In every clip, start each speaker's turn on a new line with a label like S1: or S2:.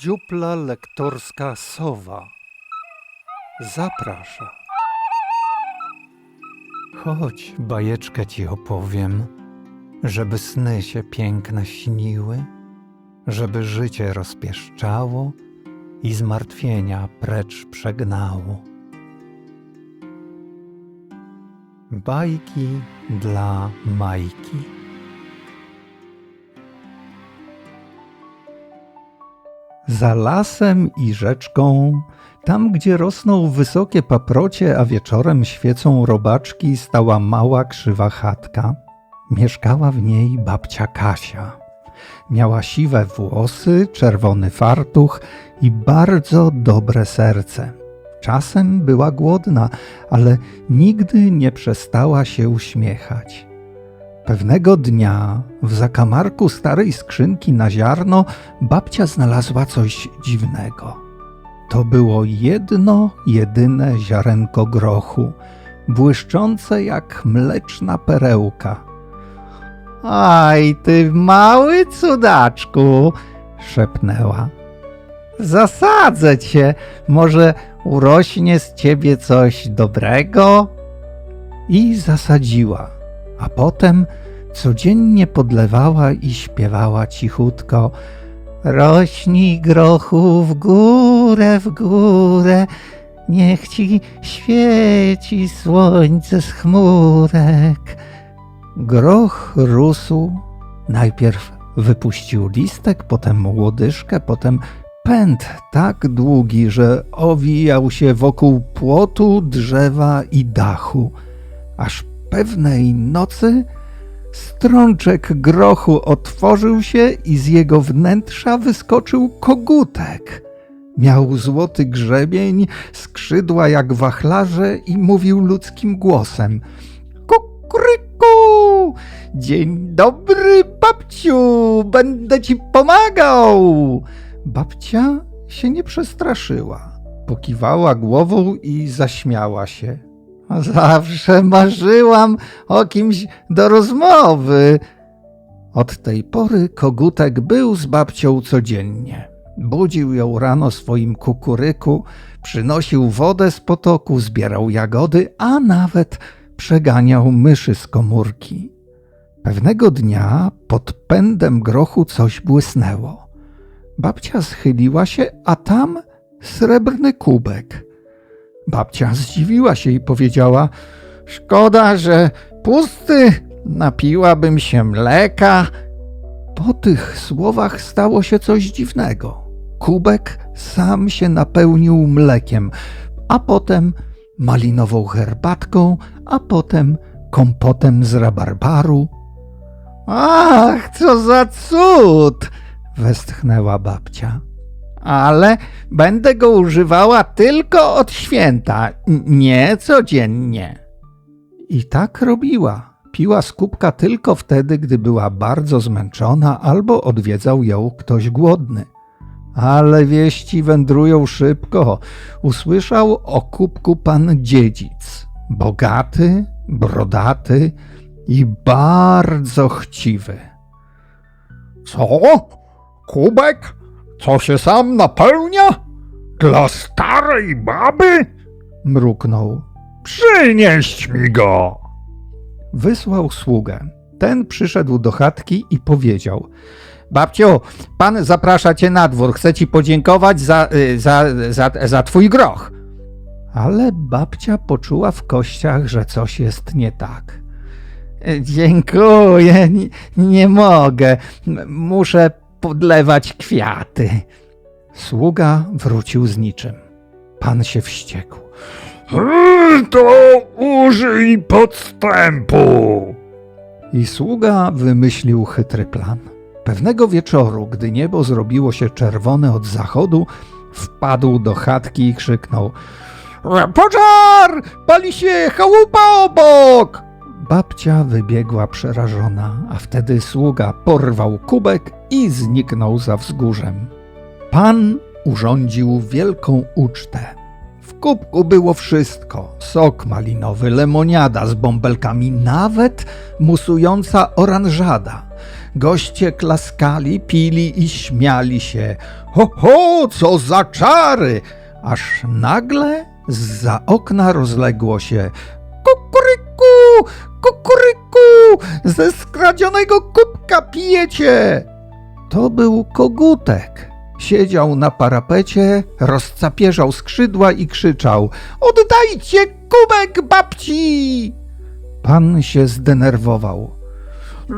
S1: Dziupla lektorska Sowa zaprasza. Chodź, bajeczkę ci opowiem, żeby sny się piękne śniły, żeby życie rozpieszczało i zmartwienia precz przegnało. Bajki dla Majki. Za lasem i rzeczką, tam gdzie rosną wysokie paprocie, a wieczorem świecą robaczki, stała mała krzywa chatka. Mieszkała w niej babcia Kasia. Miała siwe włosy, czerwony fartuch i bardzo dobre serce. Czasem była głodna, ale nigdy nie przestała się uśmiechać. Pewnego dnia w zakamarku starej skrzynki na ziarno babcia znalazła coś dziwnego. To było jedno, jedyne ziarenko grochu, błyszczące jak mleczna perełka. Aj, ty mały cudaczku, szepnęła. Zasadzę cię, może urośnie z ciebie coś dobrego? I zasadziła a potem codziennie podlewała i śpiewała cichutko Rośnij grochu w górę, w górę, niech ci świeci słońce z chmurek. Groch rósł, najpierw wypuścił listek, potem łodyżkę, potem pęd tak długi, że owijał się wokół płotu, drzewa i dachu, aż pewnej nocy strączek grochu otworzył się i z jego wnętrza wyskoczył kogutek. Miał złoty grzebień, skrzydła jak wachlarze i mówił ludzkim głosem. Kukuryku! Dzień dobry, babciu! Będę ci pomagał! Babcia się nie przestraszyła. Pokiwała głową i zaśmiała się. Zawsze marzyłam o kimś do rozmowy. Od tej pory kogutek był z babcią codziennie. Budził ją rano swoim kukuryku, przynosił wodę z potoku, zbierał jagody, a nawet przeganiał myszy z komórki. Pewnego dnia pod pędem grochu coś błysnęło. Babcia schyliła się, a tam srebrny kubek. Babcia zdziwiła się i powiedziała: Szkoda, że pusty, napiłabym się mleka. Po tych słowach stało się coś dziwnego. Kubek sam się napełnił mlekiem, a potem malinową herbatką, a potem kompotem z rabarbaru. Ach, co za cud! westchnęła babcia ale będę go używała tylko od święta, nie codziennie. I tak robiła. Piła z kubka tylko wtedy, gdy była bardzo zmęczona albo odwiedzał ją ktoś głodny. Ale wieści wędrują szybko. Usłyszał o kubku pan dziedzic. Bogaty, brodaty i bardzo chciwy. Co? Kubek? Co się sam napełnia? Dla starej baby? Mruknął. Przynieść mi go! Wysłał sługę. Ten przyszedł do chatki i powiedział: Babciu, pan zaprasza cię na dwór, chce ci podziękować za, y, za, za, za twój groch. Ale babcia poczuła w kościach, że coś jest nie tak. Dziękuję, nie, nie mogę. Muszę podlewać kwiaty. Sługa wrócił z niczym. Pan się wściekł. To użyj podstępu! I sługa wymyślił chytry plan. Pewnego wieczoru, gdy niebo zrobiło się czerwone od zachodu, wpadł do chatki i krzyknął: Pożar! Pali się chałupa obok! Babcia wybiegła przerażona, a wtedy sługa porwał kubek i zniknął za wzgórzem. Pan urządził wielką ucztę. W kubku było wszystko: sok malinowy, lemoniada z bąbelkami, nawet musująca oranżada. Goście klaskali, pili i śmiali się. Ho, ho, co za czary! Aż nagle zza okna rozległo się Kukuryku, kukuryku, ze skradzionego kubka pijecie! To był kogutek. Siedział na parapecie, rozcapierzał skrzydła i krzyczał: Oddajcie kubek babci! Pan się zdenerwował.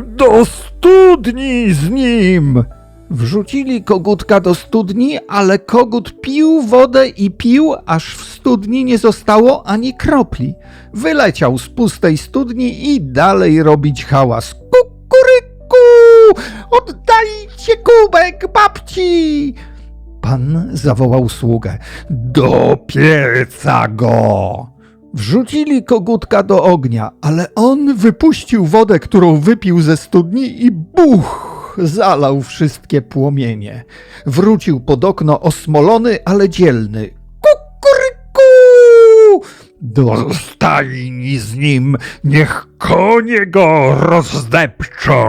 S1: Do studni z nim! Wrzucili kogutka do studni, ale kogut pił wodę i pił, aż w studni nie zostało ani kropli. Wyleciał z pustej studni i dalej robić hałas. Kukuryku! Oddajcie kubek babci! Pan zawołał sługę. Do pieca go! Wrzucili kogutka do ognia, ale on wypuścił wodę, którą wypił ze studni i buch! Zalał wszystkie płomienie. Wrócił pod okno osmolony, ale dzielny. Kukuryku! Do stajni z nim, niech konie go rozdepczą.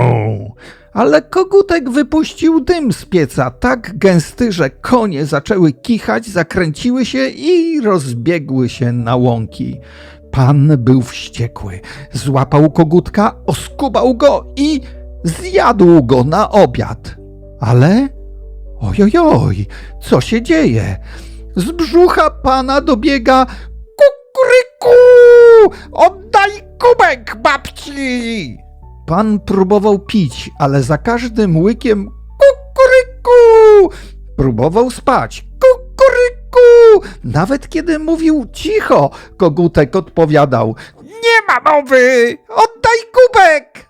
S1: Ale kogutek wypuścił dym z pieca, tak gęsty, że konie zaczęły kichać, zakręciły się i rozbiegły się na łąki. Pan był wściekły. Złapał kogutka, oskubał go i zjadł go na obiad. Ale ojojoj, co się dzieje? Z brzucha pana dobiega! Oddaj kubek babci! Pan próbował pić, ale za każdym łykiem kukuryku! Próbował spać. Kukuryku! Nawet kiedy mówił cicho, kogutek odpowiadał: Nie ma mowy! Oddaj kubek!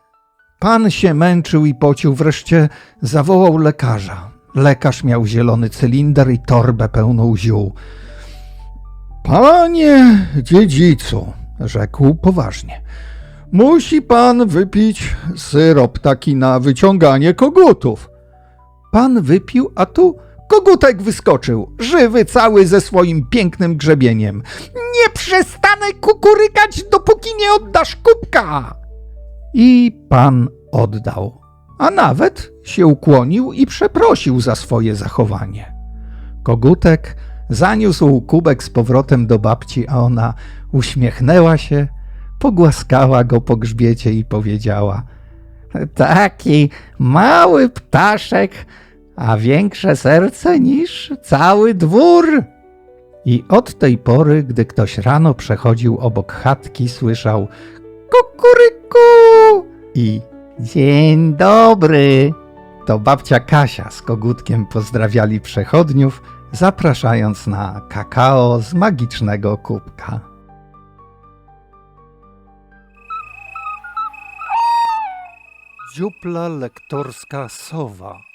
S1: Pan się męczył i pocił, wreszcie zawołał lekarza. Lekarz miał zielony cylinder i torbę pełną ziół. Panie dziedzicu, rzekł poważnie, musi pan wypić syrop taki na wyciąganie kogutów. Pan wypił, a tu kogutek wyskoczył, żywy cały ze swoim pięknym grzebieniem. Nie przestanę kukurykać, dopóki nie oddasz kubka! I pan oddał, a nawet się ukłonił i przeprosił za swoje zachowanie. Kogutek zaniósł kubek z powrotem do babci, a ona uśmiechnęła się, pogłaskała go po grzbiecie i powiedziała: Taki mały ptaszek, a większe serce niż cały dwór. I od tej pory, gdy ktoś rano przechodził obok chatki, słyszał kukuryku i dzień dobry. To babcia Kasia z kogutkiem pozdrawiali przechodniów, zapraszając na kakao z magicznego kubka. Dziupla lektorska sowa